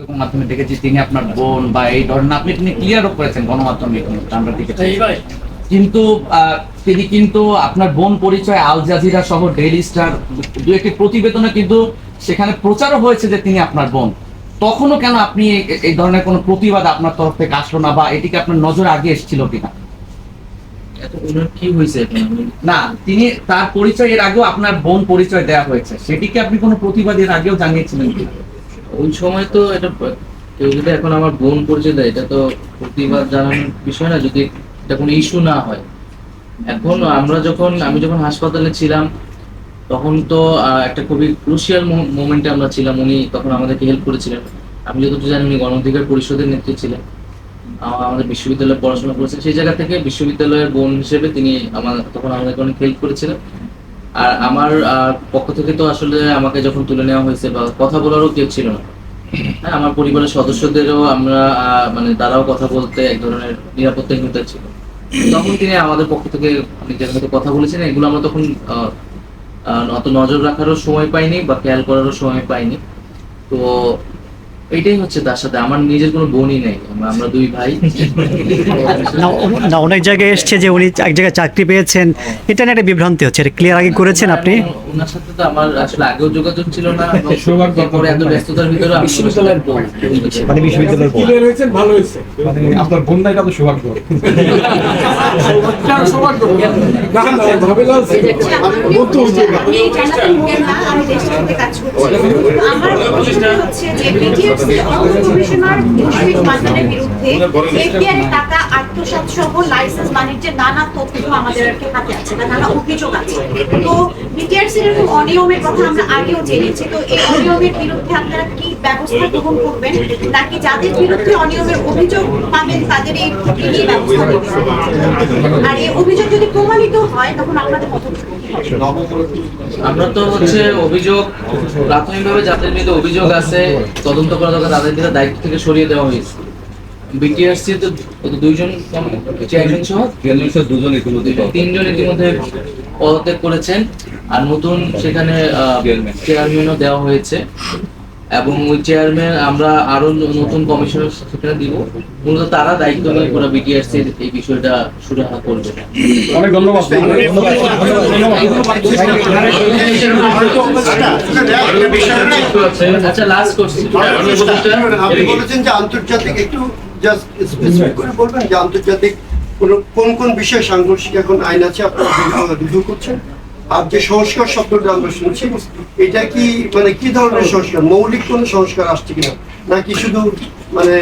এরকম মাধ্যমে দেখেছি তিনি আপনার বোন বা এই ধরনের আপনি তিনি ক্লিয়ারও করেছেন গণমাধ্যমে আমরা দেখেছি। কিন্তু তিনি কিন্তু আপনার বোন পরিচয় আল জাজিরা সহ ডেইলি স্টার দু একটি প্রতিবেদনে কিন্তু সেখানে প্রচারও হয়েছে যে তিনি আপনার বোন। তখনও কেন আপনি এই ধরনের কোনো প্রতিবাদ আপনার তরফ থেকে আসলো না বা এটিকে আপনার নজর আগে এসেছিল কিনা? কি হয়েছে না তিনি তার পরিচয় এর আগেও আপনার বোন পরিচয় দেওয়া হয়েছে। সেটিকে আপনি কোনো প্রতিবাদ এর আগেও জানিয়েছিলেন কিনা? ওই সময় তো এটা কেউ যদি এখন আমার বোন পরিচয় দেয় এটা তো প্রতিবাদ জানানোর বিষয় না, যদি এটা কোনো ইস্যু না হয়। এখন আমরা যখন, আমি যখন হাসপাতালে ছিলাম, তখন তো একটা খুবই ক্রুশিয়াল মোমেন্টে আমরা ছিলাম, উনি তখন আমাদেরকে হেল্প করেছিলেন। আমি যতটুকু জানি উনি গণ অধিকার পরিষদের নেত্রী ছিলেন। আমাদের বিশ্ববিদ্যালয়ে পড়াশোনা করেছেন। সেই জায়গা থেকে বিশ্ববিদ্যালয়ের বোন হিসেবে তিনি আমার, তখন আমাদেরকে অনেক হেল্প করেছিলেন। আর আমার পক্ষ থেকে তো আসলে আমাকে যখন তুলে নেওয়া হয়েছে বা কথা বলারও কেউ ছিল না। হ্যাঁ আমার পরিবারের সদস্যদেরও আমরা মানে তারাও কথা বলতে এক ধরনের নিরাপত্তাহীনতা ছিল। তখন তিনি আমাদের পক্ষ থেকে নিজের সাথে কথা বলেছেন, এগুলো আমরা তখন অত নজর রাখারও সময় পাইনি বা খেয়াল করারও সময় পাইনি। তো এইটাই হচ্ছে তার সাথে। আমার নিজের কোনো বোনই নেই। আমরা দুই ভাই। না অনেক জায়গায় এসছে যে উনি এক জায়গায় চাকরি পেয়েছেন। এটা নিয়ে একটা বিভ্রান্তি হচ্ছে। এটা ক্লিয়ার আগে করেছেন আপনি? ওনার- ওনার সাথে তো আমার আসলে আগেও যোগাযোগ ছিল না। এত ব্যস্ততার ভিতরে আমি বিশ্ববিদ্যালয়ের বোন। মানে বিশ্ববিদ্যালয়ের বোন। ক্লিয়ার হয়েছেন ভালো হয়েছে। মানে আপনার বোন নাই তো সৌভাগ্য সৌভাগ্য। না না আমি মুখে আমি দেশের সাথে কাজ করছি। আমার হচ্ছে যে BTS এর অর্থ কমিশনার বৈশ্বিক মান্দানের বিরুদ্ধে FBR টাকা আত্মসাৎ সহ লাইসেন্স বাণিজ্যের নানা তথ্য আমাদের আর কি হাতে আছে বা নানা অভিযোগ আছে। তো বিটিআরসি এরকম অনিয়মের কথা আমরা আগেও জেনেছি। তো এই অনিয়মের বিরুদ্ধে আপনারা কি ব্যবস্থা গ্রহণ করবেন? নাকি যাদের বিরুদ্ধে অনিয়মের অভিযোগ পাবেন তাদের এই ব্যবস্থা নেবেন? আর এই অভিযোগ যদি হয় তখন আপনাদের? আমরা তো হচ্ছে অভিযোগ প্রাথমিকভাবে যাদের বিরুদ্ধে অভিযোগ আছে তদন্ত করা দরকার তাদের বিরুদ্ধে দায়িত্ব থেকে সরিয়ে দেওয়া হয়েছে। বিটিআরসি তো দুইজন চেয়ারম্যান সহ? দুজন ইতিমধ্যে দুইজন- তিনজন ইতিমধ্যে পদত্যাগ করেছেন আর নতুন সেখানে চেয়ারম্যান। চেয়ারম্যানও দেওয়া হয়েছে। এবং ওই চেয়ারম্যান আমরা আরও নতুন কমিশনার সেখানে দিব। মূলত তারা দায়িত্ব নিয়ে পুরো বিটিআরসি এর এই বিষয়টা সুরাহা করবে। অনেক ধন্যবাদ। ধন্যবাদ আচ্ছা লাস্ট কোশ্চেন আপনি বলেছেন যে আন্তর্জাতিক একটু জাস্ট স্পেসিফিক করে বলবেন যে আন্তর্জাতিক কোন কোন কোন বিষয়ে সাংঘর্ষিক এখন আইন আছে আপনারা রিভিউ করছেন? আর যে সংস্কার শব্দটা আমরা শুনছি, এটা কি মানে কি ধরনের সংস্কার? মৌলিক কোন সংস্কার আসছে কিনা? নাকি শুধু মানে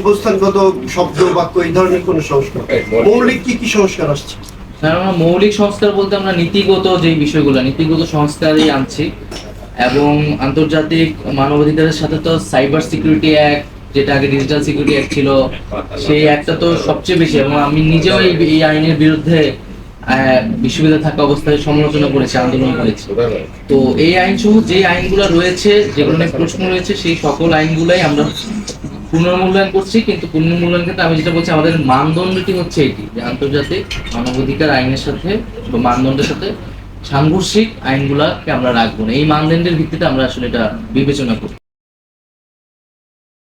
অবস্থানগত শব্দ বাক্য এই ধরনের সংস্কার? মৌলিক কি কি সংস্কার আসছে? আমরা মৌলিক সংস্কার বলতে আমরা নীতিগত যে বিষয়গুলো, নীতিগত সংস্কারই আনছি। এবং আন্তর্জাতিক মানবাধিকারের সাথে তো সাইবার সিকিউরিটি অ্যাক্ট, যেটা আগে ডিজিটাল সিকিউরিটি অ্যাক্ট ছিল, সেই অ্যাক্টটা তো সবচেয়ে বেশি। এবং আমি নিজেও এই আইনের বিরুদ্ধে বিশ্ববিদ্যালয়ে থাকা অবস্থায় সমালোচনা করেছি, আন্দোলন করেছি। তো এই আইন সহ যে আইনগুলো রয়েছে, যেগুলো নিয়ে প্রশ্ন রয়েছে, সেই সকল আইনগুলাই আমরা পুনর্মূল্যায়ন করছি, কিন্তু পুনর্মূল্যায়ন ক্ষেত্রে আমি যেটা বলছি, আমাদের মানদণ্ডটি হচ্ছে এটি, যে আন্তর্জাতিক মানবাধিকার আইনের সাথে বা মানদণ্ডের সাথে সাংঘর্ষিক আইনগুলাকে আমরা রাখব না। এই মানদণ্ডের ভিত্তিতে আমরা আসলে এটা বিবেচনা করি